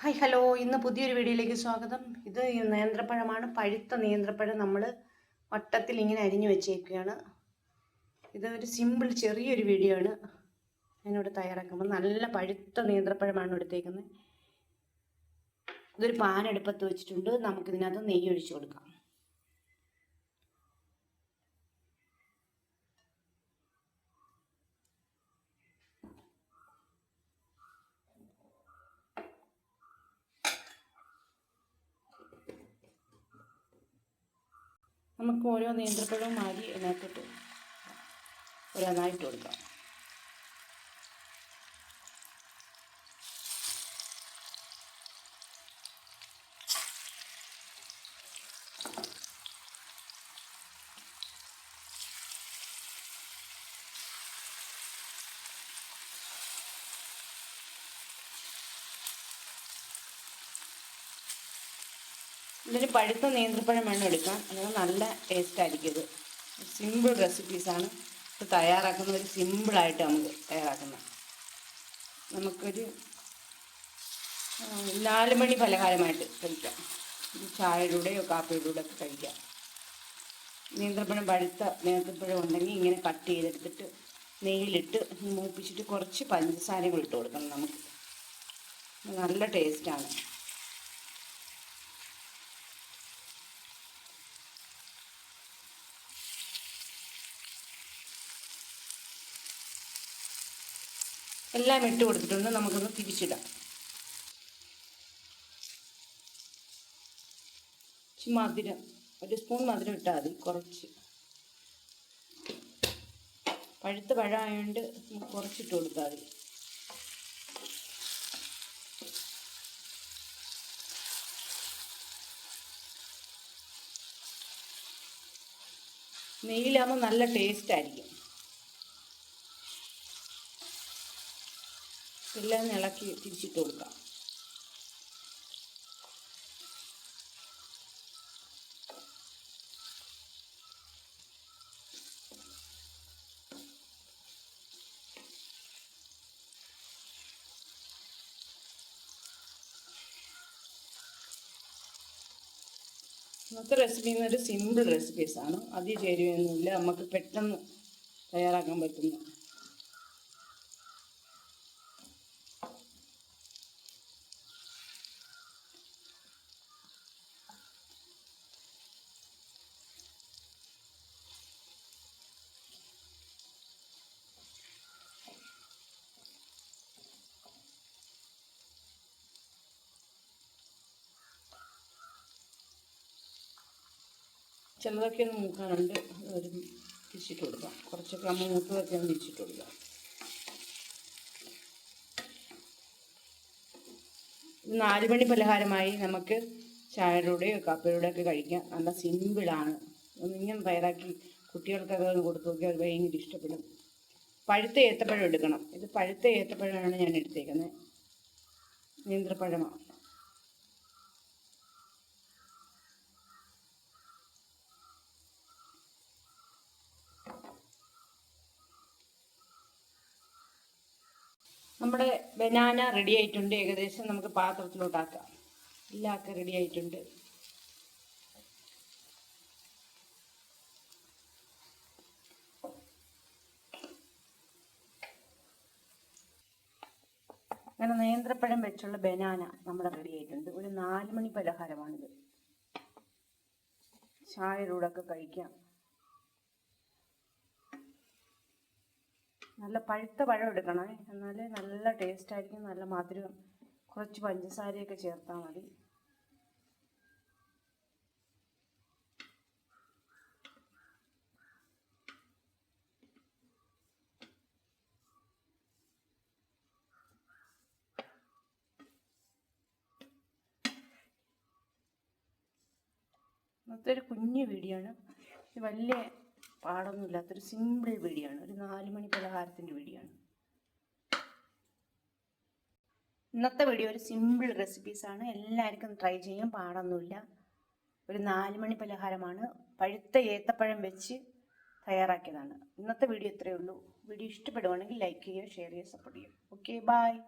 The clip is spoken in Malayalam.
Hi hello. ഇന്ന് പുതിയൊരു വീഡിയോയിലേക്ക് സ്വാഗതം. ഇത് നേന്ത്രപ്പഴമാണ്. പഴുത്ത നേന്ത്രപ്പഴം നമ്മൾ വട്ടത്തിൽ ഇങ്ങനെ അരിഞ്ഞു വെച്ചേക്കുകയാണ്. ഇത് ഒരു സിമ്പിൾ ചെറിയൊരു വീഡിയോ ആണ്. ഞാനിവിടെ തയ്യാറാക്കുമ്പോൾ നല്ല പഴുത്ത നേന്ത്രപ്പഴമാണ് എടുത്തേക്കുന്നത്. ഇതൊരു പാനെടുപ്പത്ത് വെച്ചിട്ടുണ്ട്. നമുക്കിതിനകത്ത് നെയ്യ് ഒഴിച്ചു കൊടുക്കാം. നമുക്ക് ഓരോ നേന്ത്രപ്പഴവും മാരി ഇതിനകത്തോട്ട് ഓരോന്നായിട്ട് കൊടുക്കാം. ഇതിന് പഴുത്ത നേന്ത്രപ്പഴം വേണം എടുക്കാം അങ്ങനെ നല്ല ടേസ്റ്റ് ആയിരിക്കും ഇത്. സിമ്പിൾ റെസിപ്പീസാണ് ഇത് തയ്യാറാക്കുന്ന ഒരു സിമ്പിളായിട്ട് നമുക്ക് തയ്യാറാക്കുന്നത് നമുക്കൊരു നാല് മണി പലഹാരമായിട്ട് കഴിക്കാം. ചായയിലൂടെയോ ചായയുടെയോ കാപ്പിയുടെയോ ഒക്കെ കഴിക്കാം. നേന്ത്രപ്പഴം പഴുത്ത നേന്ത്രപ്പഴം ഉണ്ടെങ്കിൽ ഇങ്ങനെ കട്ട് ചെയ്തെടുത്തിട്ട് നെയ്യിലിട്ട് മൂപ്പിച്ചിട്ട് കുറച്ച് പഞ്ചസാരകൾ ഇട്ട് കൊടുക്കണം നമുക്ക്. നല്ല ടേസ്റ്റാണ് എല്ലാം ഇട്ട് കൊടുത്തിട്ടുണ്ട്. നമുക്കൊന്ന് തിരിച്ചിടാം. മധുരം ഒരു സ്പൂൺ മധുരം ഇട്ടാൽ മതി കുറച്ച്. പഴുത്ത പഴമായതുകൊണ്ട് കുറച്ചിട്ട് കൊടുത്താൽ മതി. നെയ്യിലാകുമ്പോൾ നല്ല ടേസ്റ്റ് ആയിരിക്കും. എല്ലാം ഇളക്കി തിരിച്ചിട്ട് കൊടുക്കാം. ഇന്നത്തെ റെസിപ്പി എന്നൊരു സിമ്പിൾ റെസിപ്പീസാണ് അതിൽ ചേരുവയൊന്നുമില്ല. നമുക്ക് പെട്ടെന്ന് തയ്യാറാക്കാൻ പറ്റുന്ന ചിലതൊക്കെ ഒന്ന് മൂക്കാറുണ്ട് ഒരു തിരിച്ചിട്ട് കൊടുക്കാം. കുറച്ചൊക്കെ നമ്മൾ മൂത്തതൊക്കെ ഒന്ന് തിരിച്ചിട്ട് കൊടുക്കാം. നാലുമണി മണി പലഹാരമായി നമുക്ക് ചായയുടെയോ കാപ്പിയുടെ ഒക്കെ കഴിക്കാം. നല്ല സിമ്പിളാണ് ഒന്നിങ്ങനെ തയ്യാറാക്കി കുട്ടികൾക്കൊക്കെ ഒന്ന് കൊടുത്തു നോക്കിയാൽ അത് ഭയങ്കര ഇഷ്ടപ്പെടും. പഴുത്ത ഏത്തപ്പഴം എടുക്കണം. ഇത് പഴുത്ത ഏത്തപ്പഴമാണ് ഞാൻ എടുത്തേക്കുന്നത്. നേന്ത്രപ്പഴമാണ്? നമ്മുടെ ബനാന റെഡി ആയിട്ടുണ്ട്. ഏകദേശം നമുക്ക് പാത്രത്തിലോട്ടാക്കാം. എല്ലാമൊക്കെ റെഡി ആയിട്ടുണ്ട്. അങ്ങനെ നേന്ത്രപ്പഴം വെച്ചുള്ള ബനാന നമ്മുടെ റെഡി ആയിട്ടുണ്ട്. ഒരു നാല് മണി പലഹാരമാണിത്. ചായയുടെ കഴിക്കാം. നല്ല പഴുത്ത പഴം എടുക്കണേ. എന്നാലേ നല്ല ടേസ്റ്റ് ആയിരിക്കും നല്ല മധുരം. കുറച്ച് പഞ്ചസാരയൊക്കെ ചേർത്താൽ മതി. ഇന്നത്തെ ഒരു കുഞ്ഞു വീഡിയോ ആണ്. വലിയ പാടൊന്നുമില്ലാത്തൊരു സിമ്പിൾ വീഡിയോ ആണ് ഒരു നാല് മണി പലഹാരത്തിന്റെ വീഡിയോ ആണ് ഇന്നത്തെ വീഡിയോ ഒരു സിമ്പിൾ റെസിപ്പീസാണ് എല്ലാവർക്കും ട്രൈ ചെയ്യാൻ പാടൊന്നുമില്ല. ഒരു നാല് മണി പലഹാരമാണ്. പഴുത്ത ഏത്തപ്പഴം വെച്ച് തയ്യാറാക്കിയതാണ്. ഇന്നത്തെ വീഡിയോ ഇത്രയേ ഉള്ളൂ. വീഡിയോ ഇഷ്ടപ്പെടുവാണെങ്കിൽ ലൈക്ക് ചെയ്യുക ഷെയർ ചെയ്യുക സപ്പോർട്ട് ചെയ്യുക. Okay bye